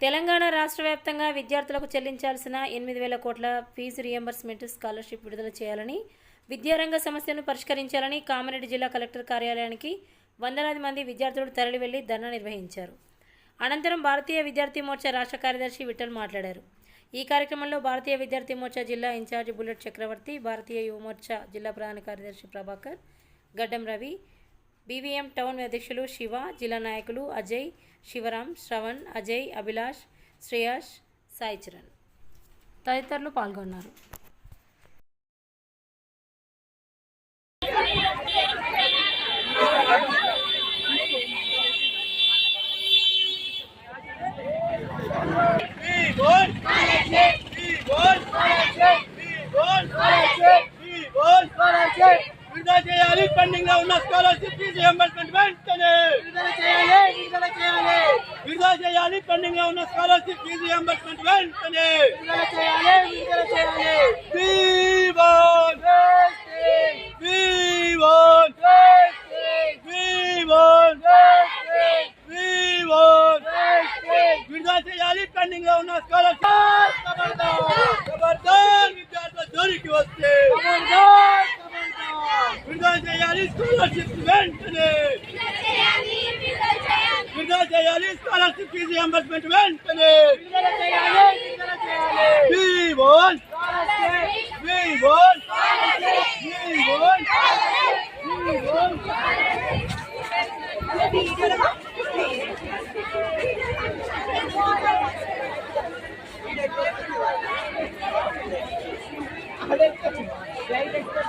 తెలంగాణ రాష్ట్ర వ్యాప్తంగా విద్యార్థులకు చెల్లించాల్సిన ఎనిమిది వేల కోట్ల ఫీజు రియంబర్స్మెంట్ స్కాలర్షిప్ విడుదల చేయాలని విద్యారంగ సమస్యను పరిష్కరించాలని కామారెడ్డి జిల్లా కలెక్టర్ కార్యాలయానికి వందలాది మంది విద్యార్థులు తరలివెళ్ళి ధర్నా నిర్వహించారు. అనంతరం భారతీయ విద్యార్థి మోర్చా రాష్ట్ర కార్యదర్శి విఠల్ మాట్లాడారు. ఈ కార్యక్రమంలో భారతీయ విద్యార్థి మోర్చా జిల్లా ఇన్ఛార్జి బుల్లెట్ చక్రవర్తి భారతీయ యువ మోర్చా జిల్లా ప్రధాన కార్యదర్శి ప్రభాకర్ గడ్డం రవి బీవీఎం టౌన్ అధ్యక్షులు శివ జిల్లా నాయకులు అజయ్ శివరాం శ్రవణ్ అజయ్ అభిలాష్ శ్రేయాష్ సాయి చరణ్. తదితరులు పాల్గొన్నారు. విడుదల చేయాలి పెండింగ్లో ఉన్న స్కాలర్షిప్ ఫీజు రియంబర్స్మెంట్ వెంటనే విడుదల చేయాలి విడుదల చేయాలి విడుదల చేయాలి పెండింగ్లో ఉన్న స్కాలర్షిప్ ఫీజు రియంబర్స్మెంట్ వెంటనే విడుదల చేయాలి విడుదల చేయాలి We want, we want, we want, we want. విడుదల చేయాలి పెండింగ్లో ఉన్న స్కాలర్షిప్ ఖబర్దార్ విద్యార్థుల జోలికి వస్తే విడుదల చేయాలి స్కాలర్షిప్ వెంటనే విడుదల చేయాలి స్కాలర్షిప్ ఫీజు రియంబర్స్మెంట్ వెంటనే విడుదల చేయాలి విడుదల చేయాలి We want, we want, we want,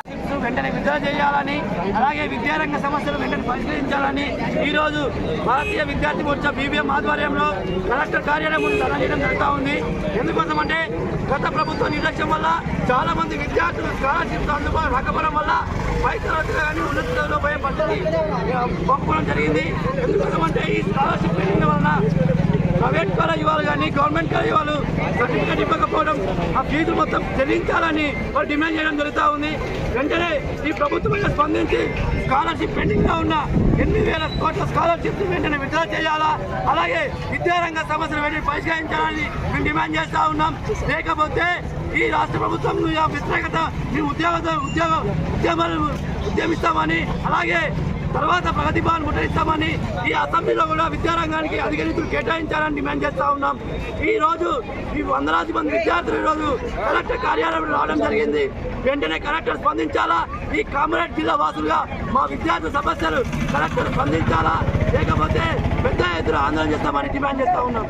we want. వెంటనే విడుదల చేయాలని అలాగే విద్యారంగ సమస్యలు వెంటనే పరిష్కరించాలని ఈరోజు భారతీయ విద్యార్థి మోర్చా బీబీఎం ఆధ్వర్యంలో కలెక్టర్ కార్యాలయం ముందు ధర్నా చేయడం జరుగుతూ ఉంది ఎందుకోసమంటే గత ప్రభుత్వ నిర్లక్ష్యం వల్ల చాలా మంది విద్యార్థులు స్కాలర్షిప్ అందుబాటు రాకపోవడం వల్ల పై తరగతి కానీ ఉన్నత చదువులో పోయే పంపడం జరిగింది ఎందుకోసమంటే ఈ స్కాలర్షిప్ పెట్టిన వలన ప్రైవేట్ కాలేజ్ వాళ్ళు కానీ గవర్నమెంట్ కాలేజ్ వాళ్ళు సర్టిఫికేట్ ఇవ్వకపోవడం ఆ ఫీజులు మొత్తం చెల్లించాలని వాళ్ళు డిమాండ్ చేయడం జరుగుతూ ఉంది. వెంటనే ఈ ప్రభుత్వం స్పందించి స్కాలర్షిప్ పెండింగ్గా ఉన్న ఎనిమిది వేల కోట్ల స్కాలర్షిప్ వెంటనే విడుదల చేయాలా? అలాగే విద్యారంగ సమస్యలు వెంటనే పరిష్కరించాలని మేము డిమాండ్ చేస్తూ ఉన్నాం. లేకపోతే ఈ రాష్ట్ర ప్రభుత్వం వ్యతిరేకత మేము ఉద్యోగ ఉద్యోగ ఉద్యమాలు ఉద్యమిస్తామని అలాగే తర్వాత ప్రగతి భవన్ ముట్టడిస్తామని ఈ అసెంబ్లీలో కూడా విద్యారంగానికి అధిక నిధులు కేటాయించాలని డిమాండ్ చేస్తా ఉన్నాం. ఈ రోజు ఈ వందలాది మంది విద్యార్థులు ఈరోజు రోజు కలెక్టర్ కార్యాలయంలో రావడం జరిగింది. వెంటనే కలెక్టర్ స్పందించాలా? ఈ కామరేడ్ జిల్లా వాసులుగా మా విద్యార్థుల సమస్యలు కలెక్టర్ స్పందించాలా? లేకపోతే పెద్ద ఎత్తున ఆందోళన చేస్తామని డిమాండ్ చేస్తా ఉన్నాం.